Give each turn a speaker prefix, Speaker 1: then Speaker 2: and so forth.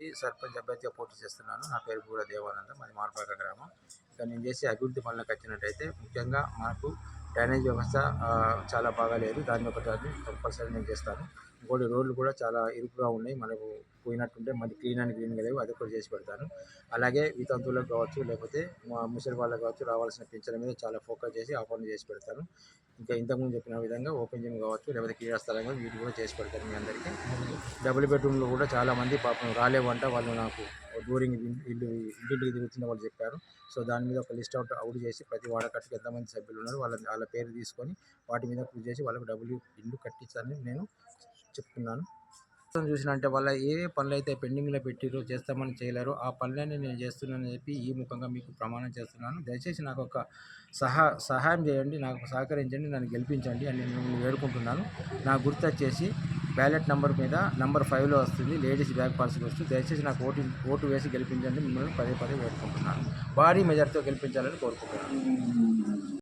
Speaker 1: సర్పంచ్ అభ్యర్థిగా పోటీ చేస్తున్నాను. నా పేరు కూడా దేవానందం. అది మార్పాక గ్రామం. ఇక నేను చేసే అభివృద్ధి పనులకు వచ్చినట్టయితే ముఖ్యంగా మనకు డ్రైనేజ్ వ్యవస్థ చాలా బాగాలేదు దాన్ని ఒకటి కంపల్సరీ నేను చేస్తాను. ఇంకోటి రోడ్లు కూడా చాలా ఇరుకుగా ఉన్నాయి. మనకు పోయినట్టుంటే మళ్ళీ క్లీన్ అండ్ క్లీన్గా లేవు. అది కూడా చేసి పెడతాను. అలాగే వితంతువులకు కావచ్చు లేకపోతే మా ముసలి వాళ్ళకి కావచ్చు రావాల్సిన పెంచల మీద చాలా ఫోకస్ చేసి ఆ పనులు చేసి పెడతాను. ఇంకా ఇంతకుముందు చెప్పిన విధంగా ఓపెన్ జిమ్ కావచ్చు లేకపోతే క్రీడా స్థలంగా వీటి కూడా చేసి పెడతాను మీ అందరికీ. డబుల్ బెడ్రూమ్లో కూడా చాలామంది పాపం రాలేవంట. వాళ్ళు నాకు బోరింగ్ ఇల్లు ఇంటింటికి తిరుగుతున్న వాళ్ళు చెప్పారు. సో దాని మీద ఒక లిస్ట్ అవుట్ అవుట్ చేసి ప్రతి వాడకట్టుకు ఎంతమంది సభ్యులు ఉన్నారు వాళ్ళ వాళ్ళ పేరు తీసుకొని వాటి మీద పూజ చేసి వాళ్ళకు డబ్బులు ఇల్లు కట్టించాలని నేను చెప్తున్నాను. చూసిన అంటే వాళ్ళ ఏ పనులు అయితే పెండింగ్లో పెట్టిరో చేస్తామని చేయలేరో ఆ పనులన్నీ నేను చేస్తున్నానని చెప్పి ఈ ముఖంగా మీకు ప్రమాణం చేస్తున్నాను. దయచేసి నాకు ఒక సహా సహాయం చేయండి నాకు సహకరించండి నన్ను గెలిపించండి అని నేను మిమ్మల్ని వేడుకుంటున్నాను. నా గుర్తు వచ్చేసి బ్యాలెట్ నెంబర్ మీద నెంబర్ ఫైవ్లో వస్తుంది లేడీస్ బ్యాగ్ పాలసీ వస్తుంది. దయచేసి నాకు ఓటు ఓటు వేసి గెలిపించండి. మిమ్మల్ని పదే పదే వేడుకుంటున్నాను. భారీ మెజార్టీతో గెలిపించాలని కోరుకుంటున్నాను.